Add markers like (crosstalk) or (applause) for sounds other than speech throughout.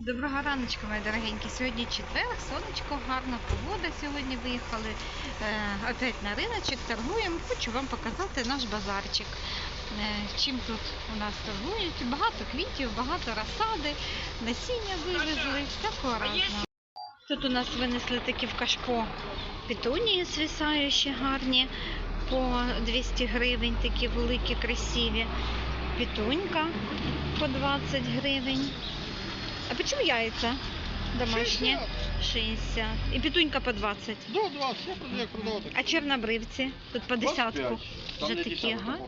Доброго раночку, мої дорогенькі. Сьогодні четвер, сонечко, гарна погода. Сьогодні виїхали е, опять на риночок, торгуємо. Хочу вам показати наш базарчик. Е, чим тут у нас торгують? Багато квітів, багато розсади, насіння вивезли, всякого разного. Тут у нас винесли такі в кашпо петунії свисаючі гарні по 200 гривень, такі великі, красиві. Петунька по 20 гривень. А почему яйца домашние? 60. І петунька по 20. До 20, я продаю як продавати. А чорнобривці? Тут по десятку. Вже такі, ага.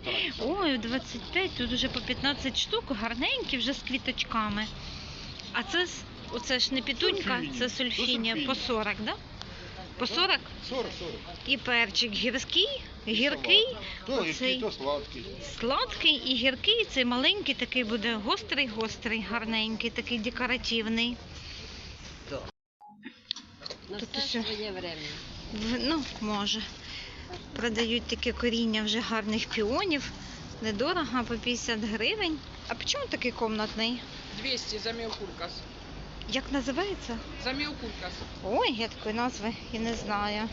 Ой, 25, тут вже по 15 штук, гарненькі, вже з квіточками. А це, з- оце ж не петунька, Сульфінія. це сульфінія. Сульфінія. По 40, да? По 40? 40, 40. І перчик гірський, гіркий, То Оцей. гіркий, то сладкий. сладкий і гіркий. Цей маленький такий буде гострий-гострий, гарненький, такий декоративний. Тут Тут усё. своє время. Ну, може. Продають таке коріння вже гарних піонів. Недорого, по 50 гривень. А чому такий комнатний? 200 за міокуркас. Як називається? Заміокуркас. Ой, я такої назви і не знаю.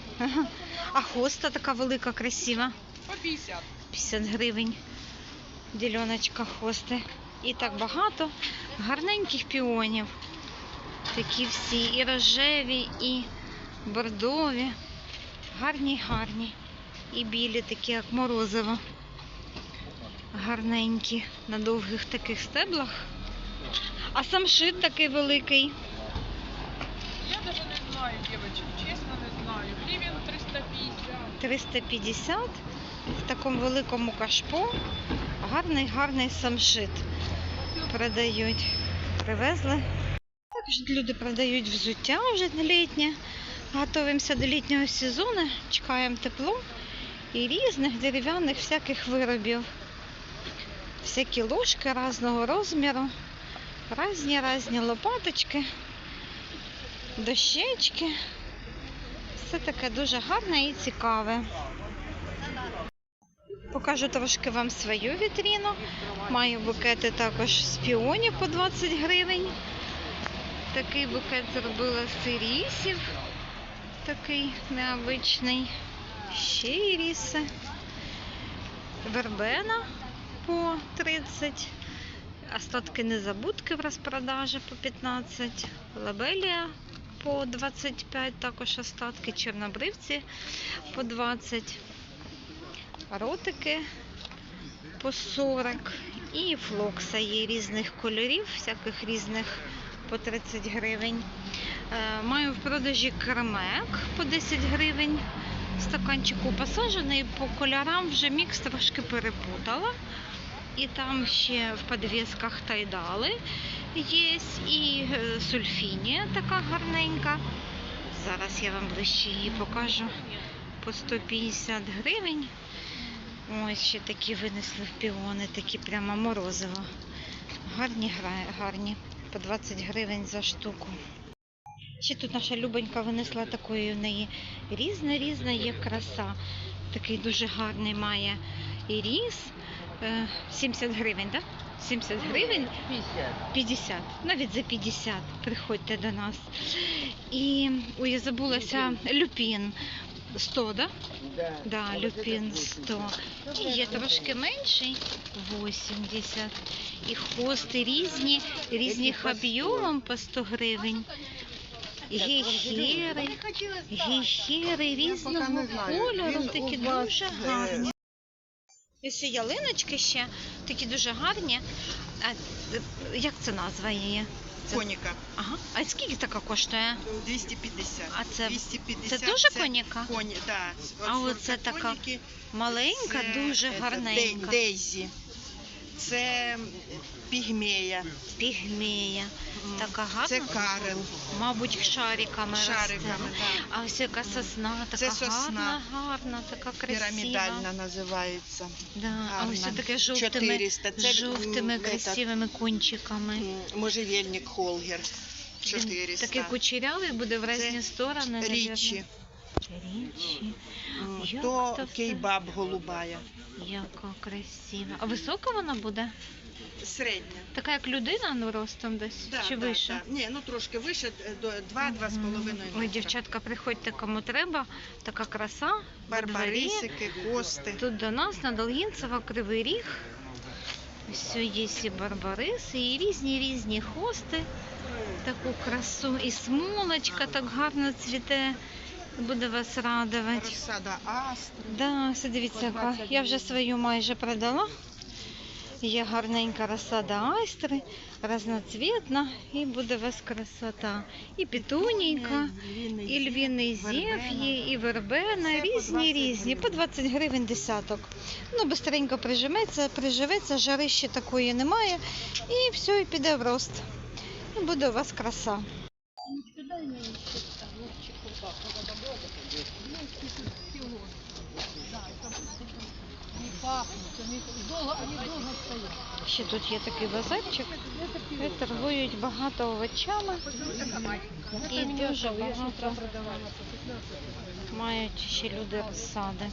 А хоста така велика, красива. По 50. 50 гривень. Діляночка хости. І так багато гарненьких піонів. Такі всі і рожеві, і бордові. Гарні, гарні. І білі, такі, як морозиво. Гарненькі на довгих таких стеблах. А самшит такий великий. Я даже не знаю, девочек, чесно не знаю. Гривен 350. 350 в такому великому кашпо. Гарний, гарний самшит продають. Привезли. Також люди продають взуття вже літнє. Готуємося до літнього сезону, чекаємо тепло і різних дерев'яних всяких виробів. Всякі ложки різного розміру, різні різні лопаточки, дощечки. Все таке дуже гарне і цікаве. Покажу трошки вам свою вітріну. Маю букети також з піонів по 20 гривень. Такий букет зробила з ірісів. Такий необичний. Ще іріси. Вербена по 30. Остатки незабудки в розпродажі по 15. Лабелія по 25, також остатки чорнобривці по 20. Ротики по 40 і флокса є різних кольорів, всяких різних по 30 гривень. Е, Маю в продажі кремек по 10 гривень. Стаканчику посаджений, по кольорам вже мікс трошки перепутала. І там ще в підвісках тайдали є, і е, сульфінія така гарненька. Зараз я вам ближче її покажу по 150 гривень. Ось ще такі винесли в піони, такі прямо морозиво. Гарні, гарні. По 20 гривень за штуку. Ще тут наша Любонька винесла такої в неї різна-різна є краса. Такий дуже гарний має іріс. Е, 70 гривень, так? 70 гривень? 50, навіть за 50 приходьте до нас. І ой, я забулася. Люпін. 100, да? Да, люпін 100. І є трошки менший. 80. І хости різні, різних об'ємом по 100 гривень. Гейхери, гейхери різного кольору, такі дуже гарні. Ось ще ялиночки ще такі дуже гарні. А як це назва її? Це- Коніка Ага. А скільки така коштує? 250. А це- 250 це теж коніка? Коні, да. А оце така коніки. Маленька, Це, дуже е, гарненька. Дей- Дейзі. Це пігмея. Пігмея. Така Це гарна. карел. Мабуть, шариками. Шариками, росте. да. А ось яка сосна, така Це сосна. гарна, гарна, така красива. Пірамідальна називається. Да. А Гарна. ось таке жовтими, 400. Це, жовтими м, красивими кончиками. М, Можжевельник Холгер. 400. Такий кучерявий буде в різні сторони. Річі. Річі. Як То все? кейбаб голубая. Яка красива. А висока вона буде? Середня. Така як людина, ну ростом десь Да, чи да, вище? да. Ні, ну трошки вище, е, до 2-2,5 Ой, метра. дівчатка, приходьте кому треба. Така краса. во дворі. Барбарисики, кости. Тут до нас на Долгінцева Кривий Ріг. Все є і барбариси, і різні різні хости. Таку красу. І смолочка так гарно цвіте. Буде вас радувати. Розсада астри. Да, все дивіться, яка. Я вже свою майже продала. Є гарненька розсада айстри, разноцвітна, і буде у вас красота. І петунійка, і львіний зєв є, і вербена, різні, різні. по гривень. 20 гривень десяток. Ну, бистренько приживеться, приживеться, жарища такої немає, і все, і піде в рост. І буде у вас краса. Ще тут є такий базарчик, де торгують багато овочами і дуже багато мають ще люди розсади.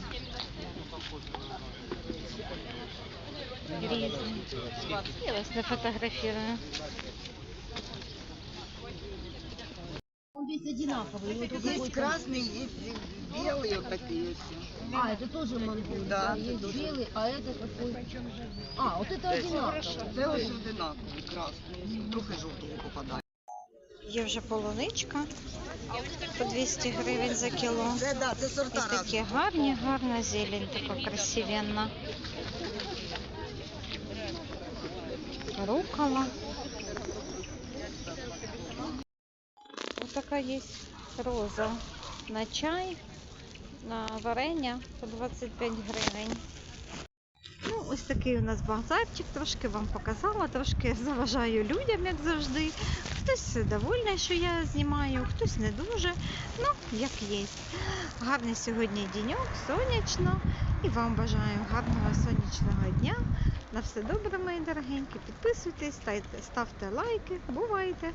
Різні. Я вас не фотографірую. Он весь одинаковый. Вот Есть какой-то- красный, есть белые вот такие все. А, это тоже мангуст. Да, есть это тоже. белый, а это какой? А, вот это одинаково. Це ось одинакові, красний. Трохи жовтого попадає. Є вже полуничка по 200 гривень за кіло. Це, да, це І сорта такі гарні, гарна зелень, така красивенна. Рукола. Така є роза на чай, на варення по 25 гривень. Ну, ось такий у нас базарчик, трошки вам показала, трошки (laughs) заважаю людям, як завжди. Хтось довольний, що я знімаю, хтось не дуже. Ну, як є. Гарний сьогодні діньок, сонячно. І вам бажаю гарного сонячного дня. На все добре, мої дорогенькі. Підписуйтесь, ставте, лайки. Бувайте!